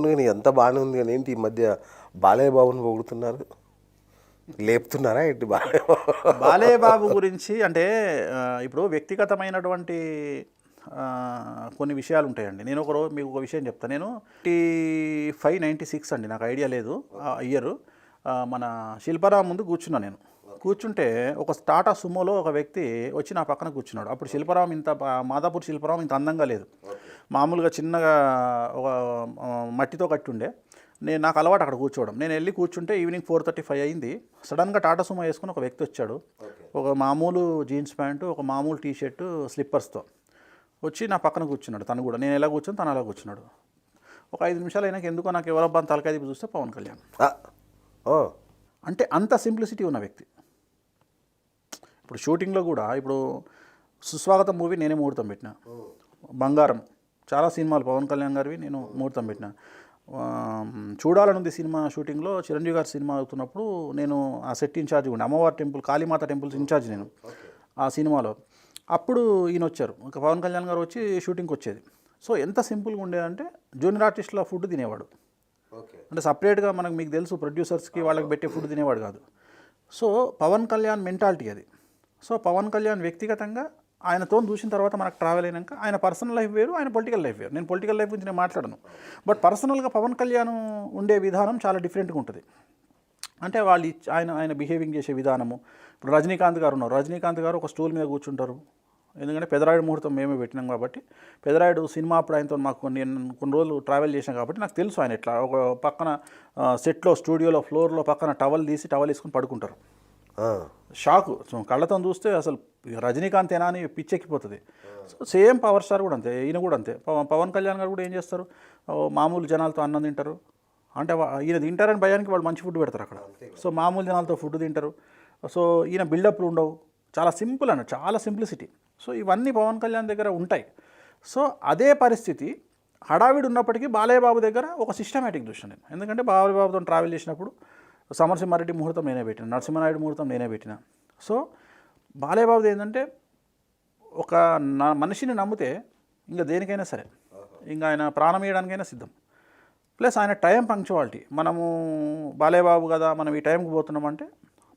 అవును కానీ ఎంత బాగానే ఉంది కానీ ఏంటి ఈ మధ్య బాలయ్య బాబుని పొగుడుతున్నారు? లేపుతున్నారా ఏంటి బాలయ్య బాబు బాలయ్య బాబు గురించి అంటే ఇప్పుడు వ్యక్తిగతమైనటువంటి కొన్ని విషయాలు ఉంటాయండి. నేను ఒక రోజు మీకు ఒక విషయం చెప్తాను నేను నైంటీ ఫైవ్ నైంటీ సిక్స్ అండి. నాకు ఐడియా లేదు. ఆ ఇయర్. మన శిల్పారాం ముందు కూర్చున్నా నేను. కూర్చుంటే ఒక టాటా సుమోలో ఒక వ్యక్తి వచ్చి నా పక్కన కూర్చున్నాడు. అప్పుడు శిల్పారామం ఇంత మాదాపూర్ శిల్పారాం ఇంత అందంగా లేదు. మామూలుగా చిన్నగా ఒక మట్టితో కట్టి ఉండే నేను నాకు అలవాటు అక్కడ కూర్చోవడం. నేను వెళ్ళి కూర్చుంటే ఈవినింగ్ ఫోర్ థర్టీ ఫైవ్ అయింది. సడన్గా టాటా సుమో వేసుకుని ఒక వ్యక్తి వచ్చాడు. ఒక మామూలు జీన్స్ ప్యాంటు ఒక మామూలు టీ షర్టు స్లిప్పర్స్తో. వచ్చి నా పక్కన కూర్చున్నాడు. తను కూడా. నేను ఎలా కూర్చుని? తను అలా కూర్చున్నాడు. ఒక ఐదు నిమిషాలు అయినాక ఎందుకో నాకు ఎవరబ్బా తలకాయ తిప్పి చూస్తే పవన్ కళ్యాణ్. ఓ. అంటే అంత సింప్లిసిటీ ఉన్న వ్యక్తి. ఇప్పుడు షూటింగ్లో కూడా ఇప్పుడు సుస్వాగతం మూవీ నేనే ముహూర్తం పెట్టిన. బంగారం. చాలా సినిమాలు. పవన్ కళ్యాణ్ గారివి నేను ముహూర్తం పెట్టిన. చూడాలనుంది సినిమా షూటింగ్లో. చిరంజీవి గారి సినిమా అవుతున్నప్పుడు నేను ఆ సెట్ ఇన్ఛార్జ్ ఉండే. అమ్మవారి టెంపుల్ కాళీమాత టెంపుల్స్ ఇన్ఛార్జ్ నేను ఆ సినిమాలో. అప్పుడు ఈయన వచ్చారు. ఇంకా పవన్ కళ్యాణ్ గారు వచ్చి షూటింగ్కి వచ్చేది. సో ఎంత సింపుల్గా ఉండేదంటే జూనియర్ ఆర్టిస్టుల ఫుడ్ తినేవాడు. ఓకే. అంటే సపరేట్గా మనకు మీకు తెలుసు ప్రొడ్యూసర్స్కి వాళ్ళకి పెట్టే ఫుడ్ తినేవాడు కాదు. సో పవన్ కళ్యాణ్ మెంటాలిటీ అది. సో పవన్ కళ్యాణ్ వ్యక్తిగతంగా ఆయనతో చూసిన తర్వాత మనకు ట్రావెల్ అయినాక ఆయన పర్సనల్ లైఫ్ వేరు ఆయన పొలిటికల్ లైఫ్ వేరు. నేను పొలిటికల్ లైఫ్ గురించి నేను మాట్లాడను. బట్ పర్సనల్గా పవన్ కళ్యాణ్ ఉండే విధానం చాలా డిఫరెంట్గా ఉంటుంది. అంటే వాళ్ళు ఆయన ఆయన బిహేవింగ్ చేసే విధానము. ఇప్పుడు రజనీకాంత్ గారు ఉన్నారు. రజనీకాంత్ గారు ఒక స్టూల్ మీద కూర్చుంటారు. ఎందుకంటే పెదరాయుడు ముహూర్తం మేమే పెట్టినాం కాబట్టి పెదరాయుడు సినిమా అప్పుడు ఆయనతో మాకు కొన్ని కొన్ని రోజులు ట్రావెల్ చేసాం కాబట్టి నాకు తెలుసు ఆయన ఎట్లా. ఒక పక్కన సెట్లో స్టూడియోలో ఫ్లోర్లో పక్కన టవల్ తీసి టవల్ వేసుకుని పడుకుంటారు. షాకు సో కళ్ళతో చూస్తే అసలు రజనీకాంత్ ఏనా అని పిచ్చెక్కిపోతుంది. సో సేమ్ పవర్ స్టార్ కూడా అంతే ఈయన కూడా అంతే. పవన్ పవన్ కళ్యాణ్ గారు కూడా ఏం చేస్తారు? మామూలు జనాలతో అన్నం తింటారు. అంటే ఈయన తింటారని భయానికి వాళ్ళు మంచి ఫుడ్ పెడతారు అక్కడ. సో మామూలు జనాలతో ఫుడ్ తింటారు. సో ఈయన బిల్డప్లు ఉండవు. చాలా సింపుల్ అన్న చాలా సింప్లిసిటీ. సో ఇవన్నీ పవన్ కళ్యాణ్ దగ్గర ఉంటాయి. సో అదే పరిస్థితి హడావిడి ఉన్నప్పటికీ బాలయ్య బాబు దగ్గర ఒక సిస్టమేటిక్ చూసాను నేను. ఎందుకంటే బాలయ్య బాబుతో ట్రావెల్ చేసినప్పుడు సమరసింహారెడ్డి ముహూర్తం నేనే పెట్టిన నరసింహనాయుడు ముహూర్తం నేనే పెట్టిన. సో బాలయ్య బాబుది ఏంటంటే ఒక నా మనిషిని నమ్మితే ఇంకా దేనికైనా సరే. ఇంకా ఆయన ప్రాణం ఇవ్వడానికైనా సిద్ధం. ప్లస్ ఆయన టైం పంక్చువాలిటీ. మనము బాలయ్య బాబు కదా మనం ఈ టైంకి పోతున్నామంటే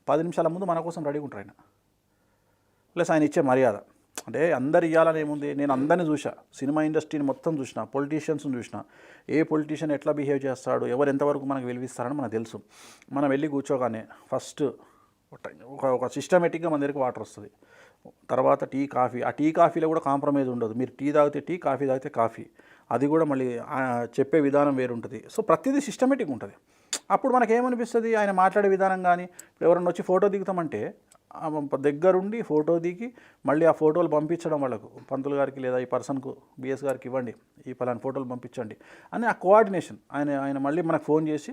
పది నిమిషాల ముందు మన కోసం రెడీగా ఉంటారు ఆయన. ప్లస్ ఆయన ఇచ్చే మర్యాద. అంటే అందరు ఇవ్వాలని ఏముంది? నేను అందరిని చూసా సినిమా ఇండస్ట్రీని మొత్తం చూసిన పొలిటీషియన్స్ని చూసిన ఏ పొలిటీషియన్ ఎట్లా బిహేవ్ చేస్తాడు? ఎవరు ఎంతవరకు మనకు వెలివిస్తారని మనకు తెలుసు. మనం వెళ్ళి కూర్చోగానే ఫస్ట్ ఒక ఒక సిస్టమేటిక్గా మన దగ్గరికి వాటర్ వస్తుంది. తర్వాత టీ కాఫీ. ఆ టీ కాఫీలో కూడా కాంప్రమైజ్ ఉండదు. మీరు టీ తాగితే టీ కాఫీ తాగితే కాఫీ. అది కూడా మళ్ళీ చెప్పే విధానం వేరుంటుంది. సో ప్రతిదీ సిస్టమేటిక్ ఉంటుంది. అప్పుడు మనకేమనిపిస్తుంది? ఆయన మాట్లాడే విధానం కానీ ఇప్పుడు ఎవరన్నా వచ్చి ఫోటో దిగుతామంటే దగ్గరుండి ఫోటో దిగి మళ్ళీ ఆ ఫోటోలు పంపించడం వాళ్ళకు. పంతులు గారికి లేదా ఈ పర్సన్కు బిఎస్ గారికి ఇవ్వండి. ఈ పలానా ఫోటోలు పంపించండి. అని ఆ కోఆర్డినేషన్ ఆయన ఆయన మళ్ళీ మనకు ఫోన్ చేసి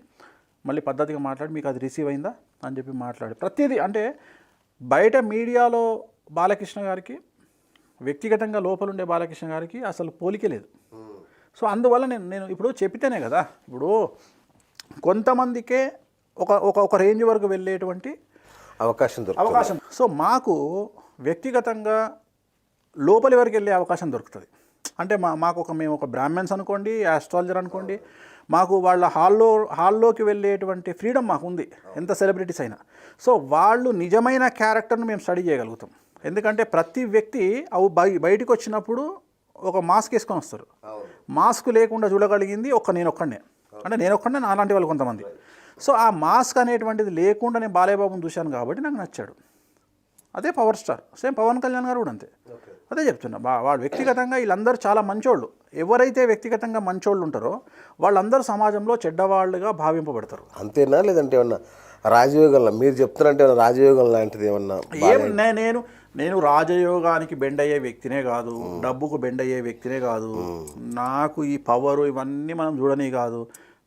మళ్ళీ పద్ధతిగా మాట్లాడి మీకు అది రిసీవ్ అయిందా అని చెప్పి మాట్లాడి. ప్రతిదీ అంటే బయట మీడియాలో బాలకృష్ణ గారికి వ్యక్తిగతంగా లోపల ఉండే బాలకృష్ణ గారికి అసలు పోలికే లేదు. సో అందువల్ల నేను నేను ఇప్పుడు చెప్పితేనే కదా ఇప్పుడు కొంతమందికే ఒక ఒక ఒక రేంజ్ వరకు వెళ్ళేటువంటి అవకాశం అవకాశం. సో మాకు వ్యక్తిగతంగా లోపలి వరకు వెళ్ళే అవకాశం దొరుకుతుంది. అంటే మా మాకు ఒక మేము ఒక బ్రాహ్మణ్స్ అనుకోండి ఆస్ట్రాలజర్ అనుకోండి మాకు వాళ్ళ హాల్లో హాల్లోకి వెళ్ళేటువంటి ఫ్రీడమ్ మాకు ఉంది ఎంత సెలబ్రిటీస్ అయినా. సో వాళ్ళు నిజమైన క్యారెక్టర్ను మేము స్టడీ చేయగలుగుతాం. ఎందుకంటే ప్రతి వ్యక్తి అవి బయ బయటికి వచ్చినప్పుడు ఒక మాస్క్ వేసుకొని వస్తారు. మాస్క్ లేకుండా చూడగలిగింది ఒక్క నేను ఒక్కడనే అంటే నేను ఒక్కడనే నా అలాంటి వాళ్ళు కొంతమంది. సో ఆ మాస్క్ అనేటువంటిది లేకుండా నేను బాలయ్య బాబుని చూశాను కాబట్టి నాకు నచ్చాడు. అదే power star. Same Pawan Kalyan garu కూడా అంతే. అదే చెప్తున్నా. బా వాడు వ్యక్తిగతంగా వీళ్ళందరూ చాలా మంచోళ్ళు. ఎవరైతే వ్యక్తిగతంగా మంచోళ్ళు ఉంటారో వాళ్ళందరూ సమాజంలో చెడ్డవాళ్ళుగా భావింపబడతారు. అంతేనా? లేదంటే ఏమన్నా రాజయోగంలో? మీరు చెప్తున్నారంటే రాజయోగం లాంటిది ఏమన్నా ఏం నేను నేను రాజయోగానికి బెండ్ అయ్యే వ్యక్తినే కాదు. డబ్బుకు బెండ్ అయ్యే వ్యక్తినే కాదు. నాకు ఈ పవర్ ఇవన్నీ మనం చూడని కాదు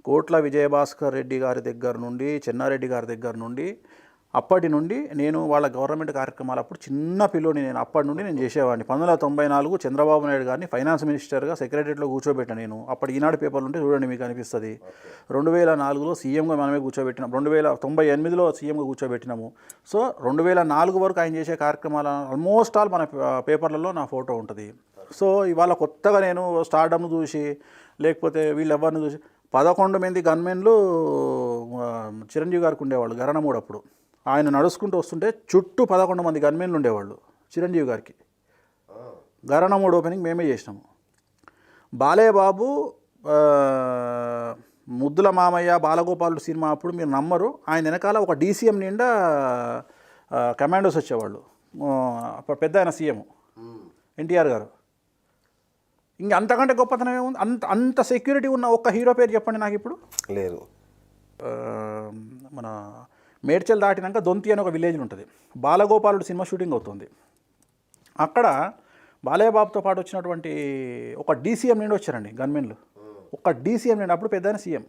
కోట్ల విజయభాస్కర్ రెడ్డి గారి దగ్గర నుండి చెన్నారెడ్డి గారి దగ్గర నుండి అప్పటి నుండి నేను వాళ్ళ గవర్నమెంట్ కార్యక్రమాలు అప్పుడు చిన్న పిల్లోని నేను అప్పటి నుండి నేను చేసేవాడిని. పంతొమ్మిది వందల తొంభై నాలుగు చంద్రబాబు నాయుడు గారిని ఫైనాన్స్ మినిస్టర్గా సెక్రటరీలో కూర్చోబెట్టాను నేను. అప్పటి ఈనాడు పేపర్లు ఉంటే చూడండి మీకు అనిపిస్తుంది. రెండు వేల నాలుగులో సీఎంగా మనమే కూర్చోబెట్టినాం. రెండు వేల తొంభై ఎనిమిదిలో సీఎంగా కూర్చోబెట్టినాము. సో రెండు వేల నాలుగు వరకు ఆయన చేసే కార్యక్రమాలు ఆల్మోస్ట్ ఆల్ మన పేపర్లలో నా ఫోటో ఉంటుంది. సో ఇవాళ కొత్తగా నేను స్టార్డమ్ను చూసి లేకపోతే వీళ్ళు ఎవరిని చూసి పదకొండు మంది గన్మెన్లు చిరంజీవి గారికి ఉండేవాళ్ళు గరణమూడు అప్పుడు ఆయన నడుచుకుంటూ వస్తుంటే చుట్టూ పదకొండు మంది గన్మెన్లు ఉండేవాళ్ళు చిరంజీవి గారికి. గరణమూడు ఓపెనింగ్ మేమే చేసినాము. బాలయ్య బాబు ఆ, ముద్దుల మామయ్య బాలగోపాలుడు సినిమా అప్పుడు మీరు నమ్మరు ఆయన వెనకాల ఒక డీసీఎం నిండా కమాండోస్ వచ్చేవాళ్ళు. అప్పుడు పెద్ద ఆయన సీఎం ఎన్టీఆర్ గారు. ఇంక అంతకంటే గొప్పతనం ఏముంది? అంత అంత సెక్యూరిటీ ఉన్న ఒక్క హీరో పేరు చెప్పండి నాకు ఇప్పుడు. ఆ, మన మేడ్చల్ దాటినాక దొంతి అని ఒక విలేజ్ ఉంటుంది. బాలగోపాలుడు సినిమా షూటింగ్ అవుతుంది. అక్కడ బాలయ్యబాబుతో పాటు వచ్చినటువంటి ఒక డీసీఎం నుండి వచ్చారండి గన్మెన్లు. ఒక డీసీఎం నుండి అప్పుడు పెద్ద సీఎం.